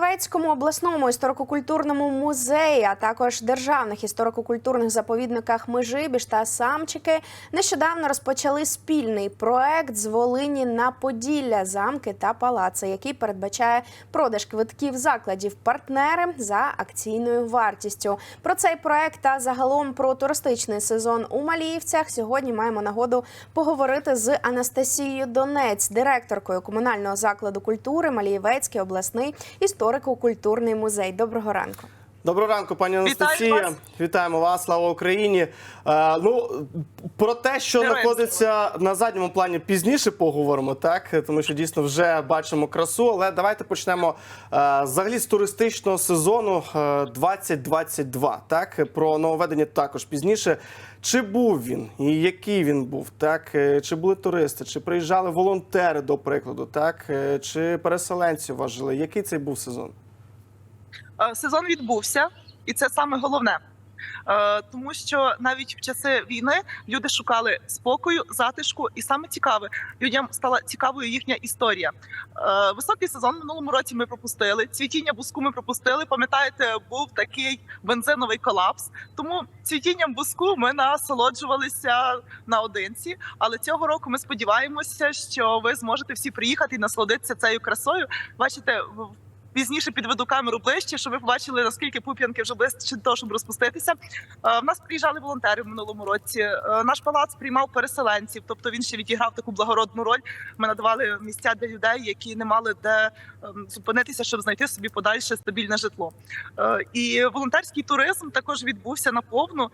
Малаєвецькому обласному історико-культурному музеї, а також державних історико-культурних заповідниках Межибіж та Самчики нещодавно розпочали спільний проект з Волині на Поділля, замки та палаци, який передбачає продаж квитків закладів партнери за акційною вартістю. Про цей проект та загалом про туристичний сезон у Маліївцях сьогодні маємо нагоду поговорити з Анастасією Донець, директоркою комунального закладу культури Малієвецький обласний історико-культурний музей. Доброго ранку. Доброго ранку, пані Анастасія. вас. Вітаємо вас, слава Україні. Е, ну про те, що Героям знаходиться на задньому плані, пізніше поговоримо, так тому що дійсно вже бачимо красу. Але давайте почнемо е, взагалі з туристичного сезону е, 2022. Так про нововведення також пізніше. Чи був він і який він був? Так Е, чи були туристи, чи приїжджали волонтери до прикладу, так Е, чи переселенці жили? Який цей був сезон? Е, сезон відбувся, і це саме головне. Е, Тому що навіть в часи війни люди шукали спокою, затишку, і саме цікаве людям стала цікавою їхня історія. Е, Високий сезон минулому році ми пропустили. Цвітіння буску ми пропустили. Пам'ятаєте, був такий бензиновий колапс. Тому цвітінням буску ми насолоджувалися наодинці. Але цього року ми сподіваємося, що ви зможете всі приїхати і насолодитися цією красою. Бачите, в- Пізніше підведу камеру ближче, щоб ви побачили наскільки пуп'янки вже ближче до того, щоб розпуститися. Е, В нас приїжджали волонтери в минулому році. Е, Наш палац приймав переселенців, тобто він ще відіграв таку благородну роль. Ми надавали місця для людей, які не мали де ем, зупинитися, щоб знайти собі подальше стабільне житло. Е, І волонтерський туризм також відбувся наповну.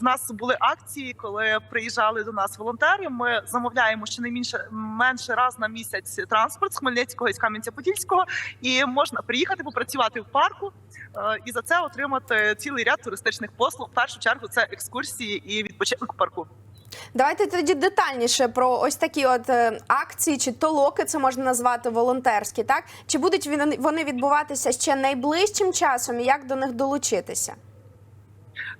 В нас були акції, коли приїжджали до нас волонтери. Ми замовляємо щонайменше менше раз на місяць транспорт з Хмельницького і з Кам'янця-Подільського, і можна приїхати попрацювати в парку е, і за це отримати цілий ряд туристичних послуг. В першу чергу це екскурсії і відпочинок в парку. Давайте тоді детальніше про ось такі от е, акції чи толоки, це можна назвати волонтерські, так? Чи будуть вони відбуватися ще найближчим часом і як до них долучитися?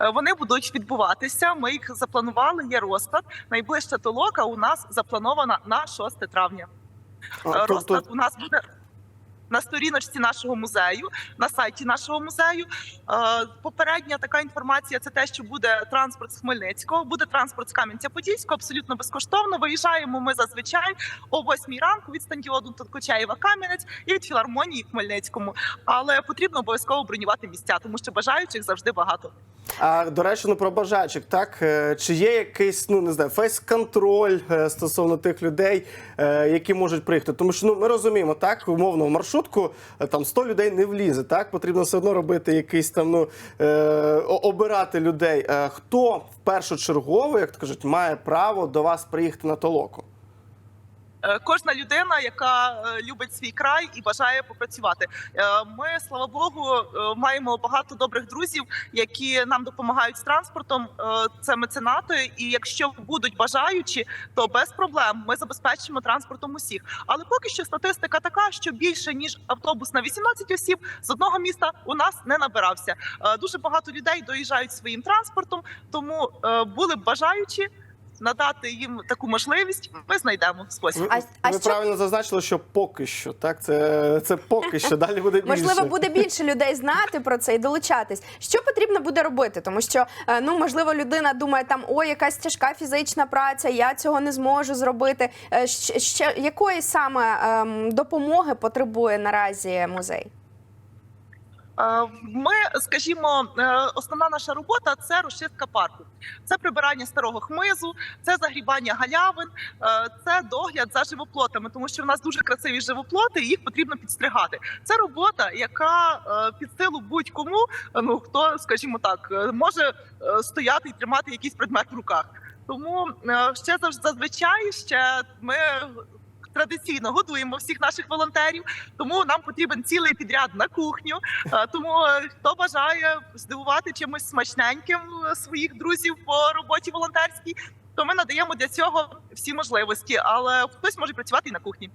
Е, Вони будуть відбуватися. Ми їх запланували. Є розклад. Найближча толока у нас запланована на 6 травня. А, Е, тобто- Розклад у нас буде. На сторіночці нашого музею, на сайті нашого музею. Е, Попередня така інформація це те, що буде транспорт з Хмельницького, буде транспорт з Кам'янця-Подільського, абсолютно безкоштовно. Виїжджаємо ми зазвичай о 8 ранку від стадіону Тодкочаєва Кам'янець і від філармонії в Хмельницькому. Але потрібно обов'язково бронювати місця, тому що бажаючих завжди багато. А до речі, ну про бажаючих, так Е, чи є якийсь, ну не знаю, фейс-контроль е, стосовно тих людей, е, які можуть приїхати? Тому що ну ми розуміємо, так умовно в маршрутку там 100 людей не влізе. Так потрібно все одно робити якийсь там ну обирати людей. Хто в першочергово, як то кажуть, має право до вас приїхати на толоку? Е, Кожна людина, яка е, любить свій край і бажає попрацювати. Е, Ми, слава Богу, маємо багато добрих друзів, які нам допомагають з транспортом. Це меценати. І якщо будуть бажаючі, то без проблем ми забезпечимо транспортом усіх. Але поки що статистика така, що більше ніж автобус на 18 осіб з одного міста у нас не набирався. Дуже багато людей доїжджають своїм транспортом, тому були б бажаючі. Надати їм таку можливість, ми знайдемо спосіб. Ви, А- а ви що- правильно зазначили, що поки що так, це, це поки що далі буде більше. Можливо, буде більше людей знати про це і долучатись. Що потрібно буде робити? Тому що е, ну можливо людина думає там ой, якась тяжка фізична праця, я цього не зможу зробити. Е, Ще, ще якої саме ем, допомоги потребує наразі музей? Е, Ми, скажімо, е, основна наша робота це розчистка парку, це прибирання старого хмизу, це загрібання галявин, е, це догляд за живоплотами, тому що в нас дуже красиві живоплоти, і їх потрібно підстригати. Це робота, яка під силу будь-кому, ну хто, скажімо так, може стояти і тримати якийсь предмет в руках. Тому ще зазвичай ще ми. Традиційно годуємо всіх наших волонтерів, тому нам потрібен цілий підряд на кухню. Е, Тому е, хто бажає здивувати чимось смачненьким е, своїх друзів по роботі волонтерській, то ми надаємо для цього всі можливості. Але хтось може працювати і на кухні.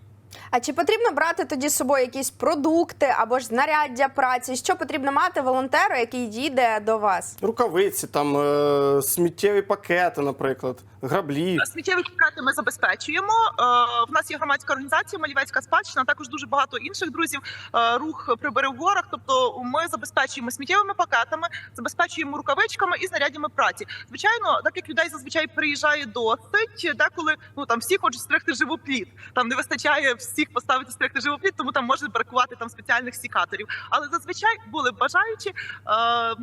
А чи потрібно брати тоді з собою якісь продукти або ж знаряддя праці? Що потрібно мати волонтеру, який їде до вас? Рукавиці, там е, сміттєві пакети, наприклад, граблі. Сміттєві пакети ми забезпечуємо. Е, В нас є громадська організація Малівецька спадщина. Також дуже багато інших друзів. е, Рух прибери в горах. Тобто, ми забезпечуємо сміттєвими пакетами, забезпечуємо рукавичками і знаряддями праці. Звичайно, так як людей зазвичай приїжджає досить, деколи ну там всі хочуть стригти живопліт. Там не вистачає всіх поставити стригти живопліт, тому там може бракувати там спеціальних сікаторів. Але зазвичай були бажаючі. Е,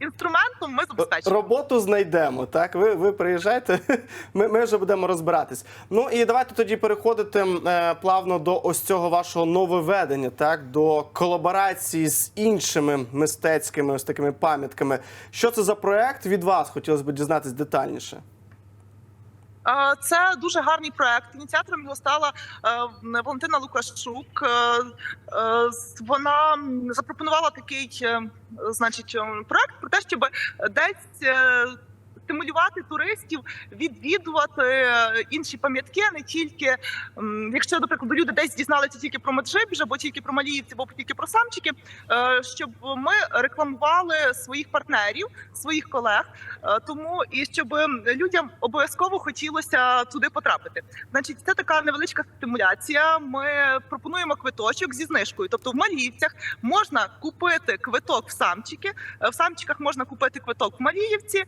Інструментом ми забезпечуємо. Роботу знайдемо. Так, ви, ви приїжджайте, ми, ми вже будемо розбиратись. Ну і давайте тоді переходити е, плавно до ось цього вашого нововведення, так до колаборації з іншими мистецькими ось такими пам'ятками. Що це за проект від вас? Хотілося б дізнатись детальніше. Це дуже гарний проект. Ініціатором його стала е, Валентина Лукашук. Е, е, Вона запропонувала такий, значить, проект про те, щоб десь. Стимулювати туристів відвідувати е, інші пам'ятки, не тільки якщо, наприклад, люди десь дізналися тільки про Меджибіж, або тільки про Маліївці, або тільки про самчики, е, щоб ми рекламували своїх партнерів, своїх колег, Е, тому і щоб людям обов'язково хотілося туди потрапити. Значить, це така невеличка стимуляція. Ми пропонуємо квиточок зі знижкою. Тобто в Маліївцях можна купити квиток в самчики. В самчиках можна купити квиток в Маліївці,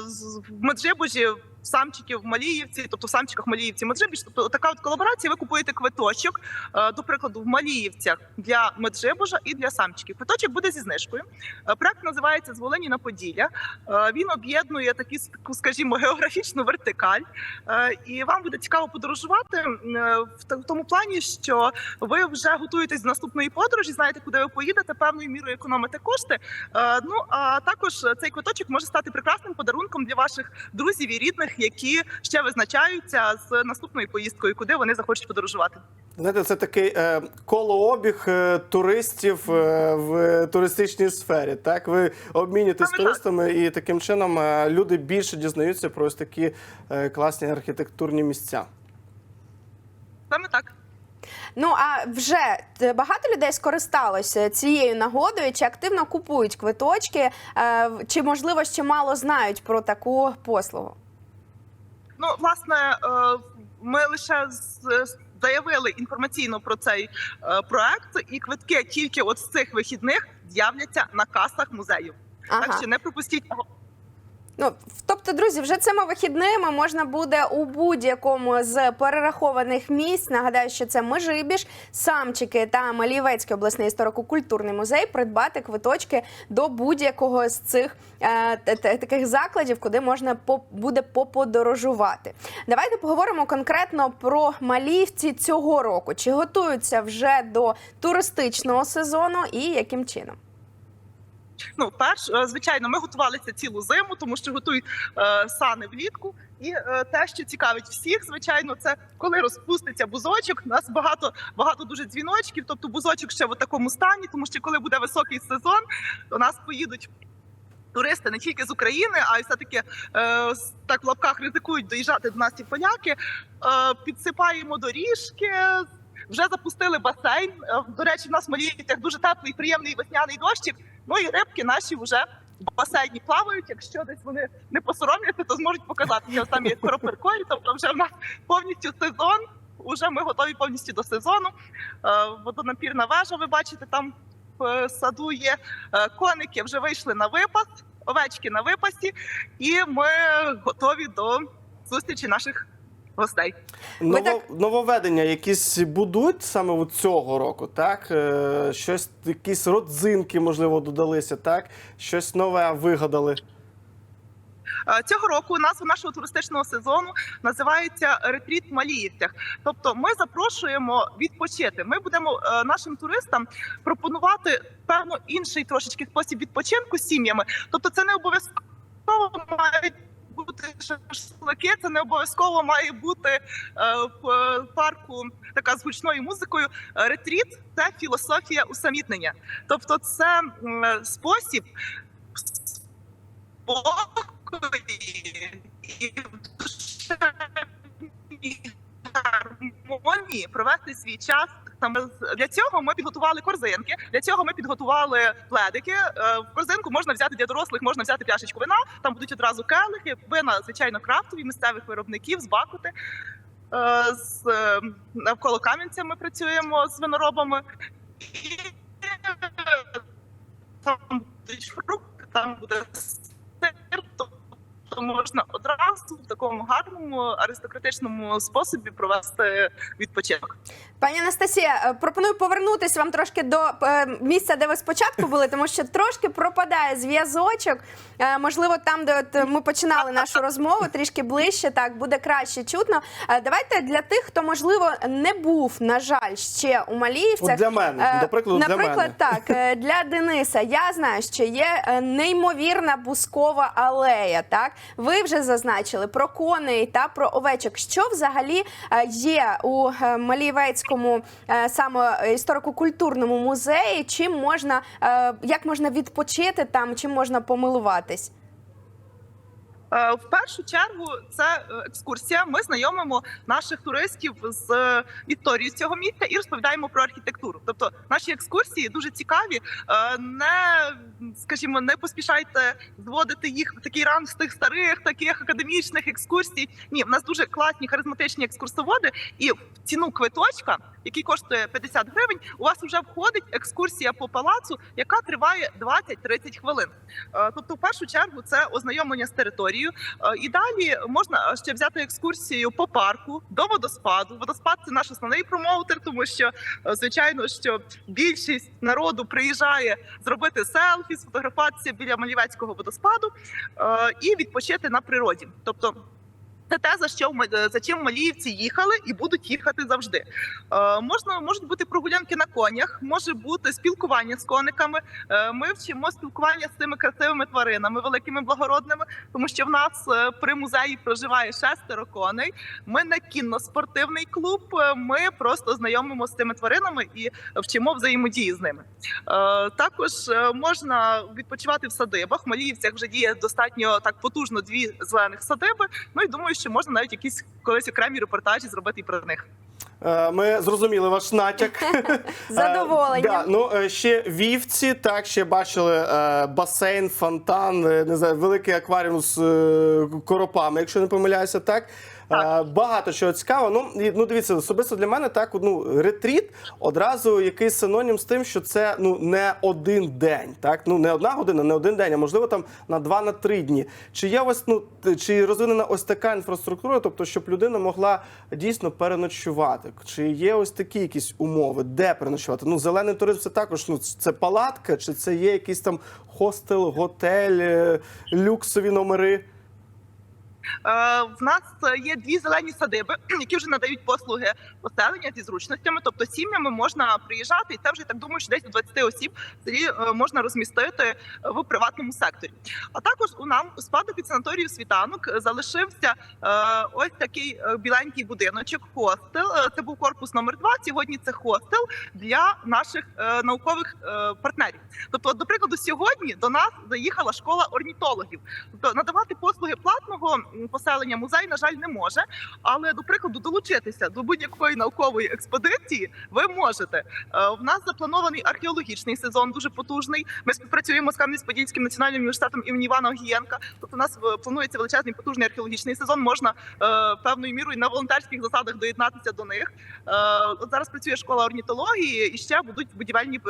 в Меджибужі. Самчиків в Маліївці, тобто в самчиках Маліївці, Меджибіж. Тобто така от колаборація. Ви купуєте квиточок, е, до прикладу, в Маліївцях для Меджибужа і для самчиків. Квиточок буде зі знижкою. Е, Проект називається з Волині на Поділля. Е, Він об'єднує такі, скажімо, географічну вертикаль, і вам буде цікаво подорожувати в тому плані, що ви вже готуєтесь до наступної подорожі, знаєте, куди ви поїдете, певною мірою економите кошти. Ну а також цей квиточок може стати прекрасним подарунком для ваших друзів і рідних, які ще визначаються з наступною поїздкою, куди вони захочуть подорожувати. Знаєте, це такий е, колообіг е, туристів е, в туристичній сфері. Так, ви обмінюєтесь туристами, і таким чином е, люди більше дізнаються про ось такі е, класні архітектурні місця. Саме так. Ну а вже е, багато людей скористалося цією нагодою, чи активно купують квиточки, е, чи можливо ще мало знають про таку послугу? Ну, власне, е, ми лише заявили інформаційно про цей е, проект, і квитки тільки от з цих вихідних з'являться на касах музею. Так Ага. що не пропустіть. Ну, тобто, друзі, вже цими вихідними можна буде у будь-якому з перерахованих місць. Нагадаю, що це Межибіж, Самчики та Малівецький обласний історико-культурний музей придбати квиточки до будь-якого з цих е, таких закладів, куди можна по- буде поподорожувати. Давайте поговоримо конкретно про малівці цього року. Чи готуються вже до туристичного сезону і яким чином? Ну, перш, е, звичайно, ми готувалися цілу зиму, тому що готують е, сани влітку. І е, те, що цікавить всіх, звичайно, це коли розпуститься бузочок. У нас багато багато дуже дзвіночків. Тобто бузочок ще в такому стані, тому що коли буде високий сезон, до нас поїдуть. Туристи не тільки з України, а й все таки е, так в лапках ризикують доїжджати до нас ці поляки. Е, підсипаємо доріжки. Вже запустили басейн. Е, До речі, в нас в Маліївцях дуже теплий, приємний весняний дощик. Ну і рибки наші вже в басейні плавають. Якщо десь вони не посоромляться, то зможуть показати. Ось там є коропиркою. Тобто, вже в нас повністю сезон. Уже ми готові повністю до сезону. Е, Водонапірна вежа. Ви бачите, там в саду є Е, коники. Вже вийшли на випас, овечки на випасі, і ми готові до зустрічі наших гостей. Ново, так- Нововведення якісь будуть саме у цього року, так? Е, щось, якісь родзинки, можливо, додалися, так? Щось нове вигадали. Е, Цього року назва нашого туристичного сезону називається Ретріт в Маліївцях. Тобто, ми запрошуємо відпочити. Ми будемо е, нашим туристам пропонувати певно інший трошечки спосіб відпочинку з сім'ями. Тобто, це не обов'язково мають бути шашлики, це не обов'язково має бути е, в парку така з гучною музикою. Ретріт це філософія усамітнення. Тобто, це спосіб спокої і душевній гармонії провести свій час. Там для цього ми підготували корзинки. Для цього ми підготували пледики. Е, В корзинку можна взяти для дорослих, можна взяти пляшечку вина. Там будуть одразу келихи, вина, звичайно, крафтові місцевих виробників з Бакути. Е, З е, навколо Кам'янця ми працюємо з виноробами. І там будуть фрукти, там буде сир, тобто можна одразу в такому гарному аристократичному способі провести відпочинок. Пані Анастасія, е, пропоную повернутися вам трошки до е, місця, де ви спочатку були, тому що трошки пропадає зв'язочок. Е, Можливо, там, де от ми починали нашу розмову, трішки ближче, так буде краще чутно. Давайте для тих, хто можливо не був, на жаль, ще у Маліївцях. От для мене, до прикладу, для наприклад, мене. так для Дениса. Я знаю, що є неймовірна бускова алея. Так, ви вже зазначили про коней та про овечок. Що взагалі е, є у е, Малієвецькому е, саме історико-культурному музеї? Чим можна як можна відпочити там, чим можна помилуватись? Е, В першу чергу це е, екскурсія. Ми знайомимо наших туристів з е, історією цього місця і розповідаємо про архітектуру. Тобто наші екскурсії дуже цікаві. Не скажімо, не поспішайте зводити їх в такий ранг з тих старих, таких академічних екскурсій. Ні, в нас дуже класні харизматичні екскурсоводи, і в ціну квиточка, який коштує 50 гривень, у вас вже входить екскурсія по палацу, яка триває 20-30 хвилин. Е, Тобто, в першу чергу, це ознайомлення з територією. Е, І далі можна ще взяти екскурсію по парку до водоспаду. Водоспад це наш основний промоутер, тому що е, звичайно, що більшість народу приїжджає зробити селфі, сфотографуватися біля Малівецького водоспаду е, і відпочити на природі. Тобто. Це те, за що ми- за чим маліївці їхали і будуть їхати завжди. Е, можна можуть бути прогулянки на конях, може бути спілкування з кониками. Е, ми вчимо спілкування з цими красивими тваринами, великими благородними, тому що в нас е, при музеї проживає шестеро коней. Ми не кінно-спортивний клуб. е, Ми просто знайомимо з цими тваринами і вчимо взаємодії з ними. Е, Також е, можна відпочивати в садибах. В Маліївцях вже діє достатньо так потужно дві зелених садиби. Ну і думаю, що можна навіть якісь колись окремі репортажі зробити і про них. Е, Ми зрозуміли ваш натяк. Задоволення. Е, Да, ну е, ще вівці, так ще бачили басейн, фонтан, не знаю, великий акваріум з коропами, якщо не помиляюся, так. Е, Багато чого цікавого. Ну, і, ну дивіться, особисто для мене так, ну, ретріт одразу якийсь синонім з тим, що це ну не один день, так ну не одна година, не один день, а можливо там на два на три дні. Чи є ось ну чи розвинена ось така інфраструктура, тобто щоб людина могла дійсно переночувати? Чи є ось такі якісь умови, де переночувати? Ну, зелений туризм це також ну це палатка, чи це є якийсь там хостел, готель, е, люксові номери? Е, В нас є дві зелені садиби, які вже надають послуги поселення зі зручностями. Тобто сім'ями можна приїжджати, і це вже так думаю, що десь до 20 осіб селі е, можна розмістити в приватному секторі. А також у нам у спаду під санаторію світанок залишився е, ось такий біленький будиночок. Хостел. Це був корпус номер 2 Сьогодні це хостел для наших наукових партнерів. Тобто, до прикладу, сьогодні до нас заїхала школа орнітологів. Тобто надавати послуги платного поселення музей, на жаль, не може. Але до прикладу, долучитися до будь-якої наукової експедиції ви можете. Е, В нас запланований археологічний сезон, дуже потужний. Ми співпрацюємо з Кам'янець-Подільським національним університетом імені Івана Огієнка. Тобто, у нас е, планується величезний потужний археологічний сезон. Можна е, певною мірою на волонтерських засадах доєднатися до них. От зараз працює школа орнітології, і ще будуть будівельні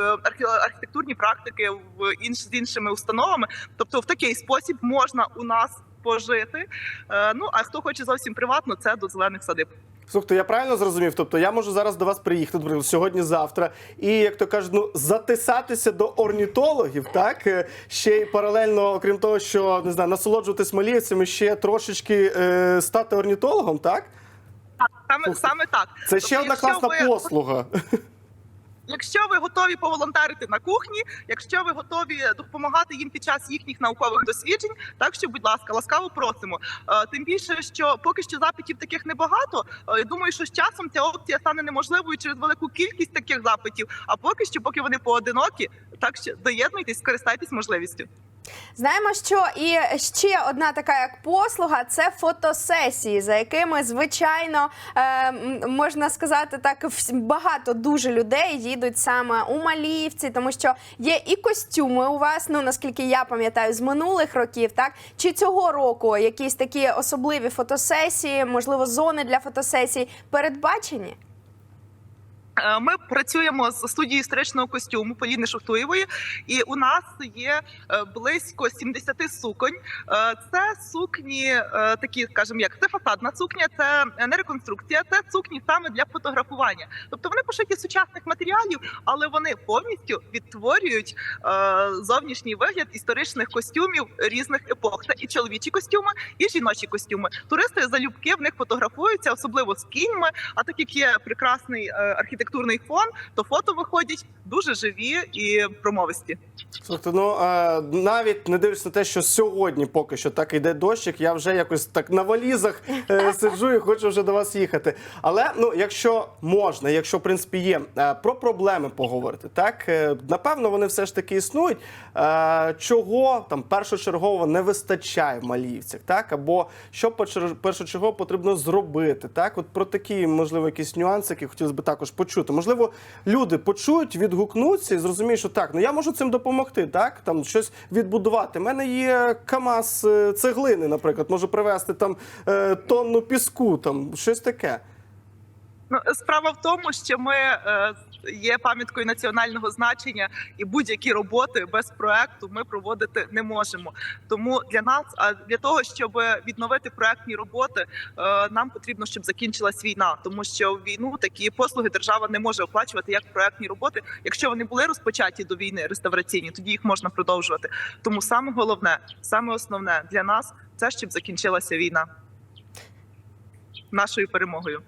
архітектурні практики в інш з іншими установами. Тобто, в такий спосіб можна у нас пожити. Е, Ну а хто хоче зовсім приватно, це до зелених садиб. Слухайте, я правильно зрозумів? Тобто я можу зараз до вас приїхати, наприклад, сьогодні-завтра, і як то кажуть, ну затисатися до орнітологів, так Е, ще й паралельно, окрім того, що не знаю, насолоджуватись маліївцями, ще трошечки е, стати орнітологом, так? Саме Слухайте, саме так. Це ще Тобто, одна класна ви- послуга. Якщо ви готові поволонтерити на кухні, якщо ви готові допомагати їм під час їхніх наукових досліджень, так що, будь ласка, ласкаво просимо. Е, Тим більше, що поки що запитів таких небагато. Е, Я думаю, що з часом ця опція стане неможливою через велику кількість таких запитів. А поки що, поки вони поодинокі, так що доєднуйтесь, скористайтесь можливістю. Знаємо, що і ще одна така як послуга це фотосесії, за якими звичайно е, можна сказати так, багато дуже людей їдуть саме у Маліївці, тому що є і костюми у вас. Ну наскільки я пам'ятаю, з минулих років, так чи цього року якісь такі особливі фотосесії, можливо, зони для фотосесій передбачені? Е, Ми працюємо з студією історичного костюму Поліни Шухтуєвої, і у нас є е, близько 70 суконь. Е, Це сукні, такі, скажімо, як це фасадна сукня, це не реконструкція, це сукні саме для фотографування. Тобто вони пошиті сучасних матеріалів, але вони повністю відтворюють зовнішній вигляд історичних костюмів різних епох. Це і чоловічі костюми, і жіночі костюми. Туристи залюбки в них фотографуються, особливо з кіньми. А так як є прекрасний е, архітектурний фон, то фото виходять дуже живі і промовисті. Слухайте, ну навіть не дивлячись на те, що сьогодні поки що так іде дощик, я вже якось так на валізах е, сиджу і хочу вже до вас їхати. Але ну, якщо можна, якщо в принципі є е, про проблеми поговорити, так е, напевно вони все ж таки існують. Чого там першочергово не вистачає в Маліївцях, так або що першочергово потрібно зробити, так от про такі можливо якісь нюанси, які хотілося б також почути. Можливо, люди почують, відгукнуться і зрозуміють, що так, ну я можу цим допомогти, так там щось відбудувати. У мене є КАМАЗ е, цеглини, наприклад, можу привезти там е, тонну піску, там щось таке. Ну, справа в тому, що ми е, є пам'яткою національного значення, і будь-які роботи без проекту ми проводити не можемо. Тому для нас, а для того, щоб відновити проектні роботи, е, нам потрібно, щоб закінчилась війна, тому що в війну такі послуги держава не може оплачувати як проектні роботи. Якщо вони були розпочаті до війни реставраційні, тоді їх можна продовжувати. Тому саме головне, саме основне для нас це щоб закінчилася війна нашою перемогою.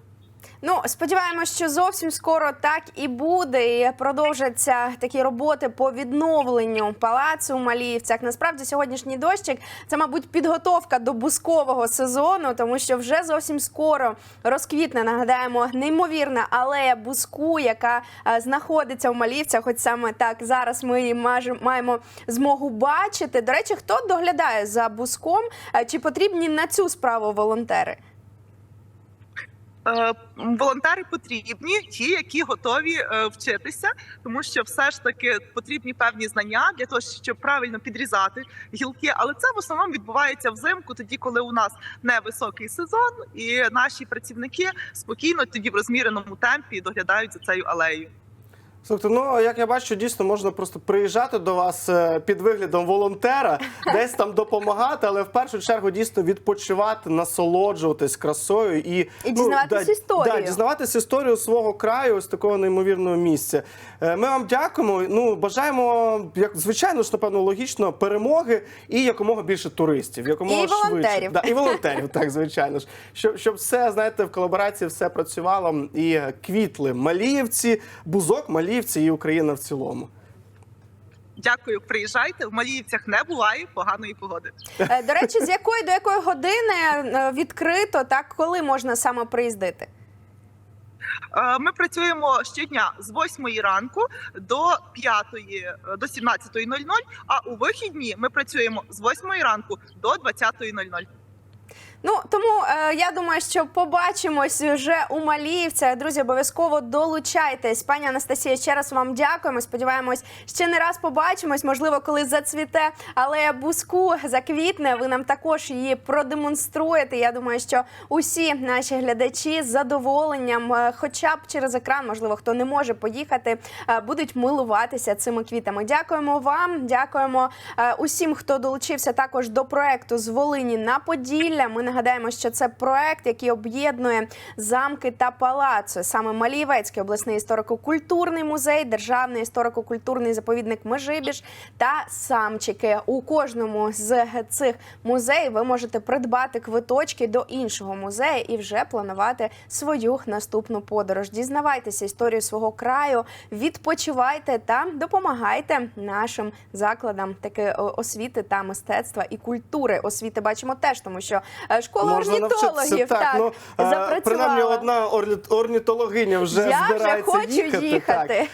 Ну, сподіваємось, що зовсім скоро так і буде. І продовжаться такі роботи по відновленню палацу у Маліївцях. Насправді, сьогоднішній дощик це, мабуть, підготовка до бускового сезону, тому що вже зовсім скоро розквітне. Нагадаємо, неймовірна алея буску, яка е, знаходиться в Маліївцях. Хоч саме так зараз ми її маємо змогу бачити. До речі, хто доглядає за буском? Е, Чи потрібні на цю справу волонтери? Е, Волонтери потрібні, ті, які готові е, вчитися, тому що все ж таки потрібні певні знання для того, щоб правильно підрізати гілки. Але це в основному відбувається взимку, тоді коли у нас невисокий сезон, і наші працівники спокійно тоді в розміреному темпі доглядають за цією алеєю. Слухайте, ну як я бачу, дійсно можна просто приїжджати до вас е, під виглядом волонтера, десь там допомагати, але в першу чергу дійсно відпочивати, насолоджуватись красою і, І дізнаватись да, історію. Да, дізнаватись історію свого краю, ось такого неймовірного місця. Е, Ми вам дякуємо. Ну бажаємо, як звичайно ж, напевно, логічно, перемоги і якомога більше туристів, якомога І швидше. волонтерів. Да, і волонтерів, так звичайно ж. Щоб, щоб все знаєте в колаборації все працювало і квітли Маліївці, бузок, Маліївці і Україна в цілому. Дякую, приїжджайте. В Маліївцях не буває поганої погоди. Е, До речі, з якої до якої години е, відкрито, так коли можна саме приїздити? Е, Ми працюємо щодня з 8 ранку до 5, е, до 17.00, а у вихідні ми працюємо з 8 ранку до 20.00. Ну тому е, я думаю, що побачимось вже у Маліївцях. Друзі, обов'язково долучайтесь. Пані Анастасія, ще раз вам дякуємо. Сподіваємось, ще не раз побачимось. Можливо, коли зацвіте алея буску заквітне. Ви нам також її продемонструєте. Я думаю, що усі наші глядачі з задоволенням, е, хоча б через екран, можливо, хто не може поїхати, е, будуть милуватися цими квітами. Дякуємо вам, дякуємо е, усім, хто долучився також до проекту з Волині на Поділля. Ми нагадаємо, що це проект, який об'єднує замки та палаци. Саме Малієвецький обласний історико-культурний музей, державний історико-культурний заповідник Межибіж та самчики. У кожному з цих музеїв ви можете придбати квиточки до іншого музею і вже планувати свою наступну подорож. Дізнавайтеся історію свого краю, відпочивайте та допомагайте нашим закладам таки освіти та мистецтва і культури. Освіти бачимо теж, тому що е, школа Можна орнітологів Так, так, ну, запрацювала. принаймні одна орнітологиня вже Я вже хочу їхати. їхати. Так.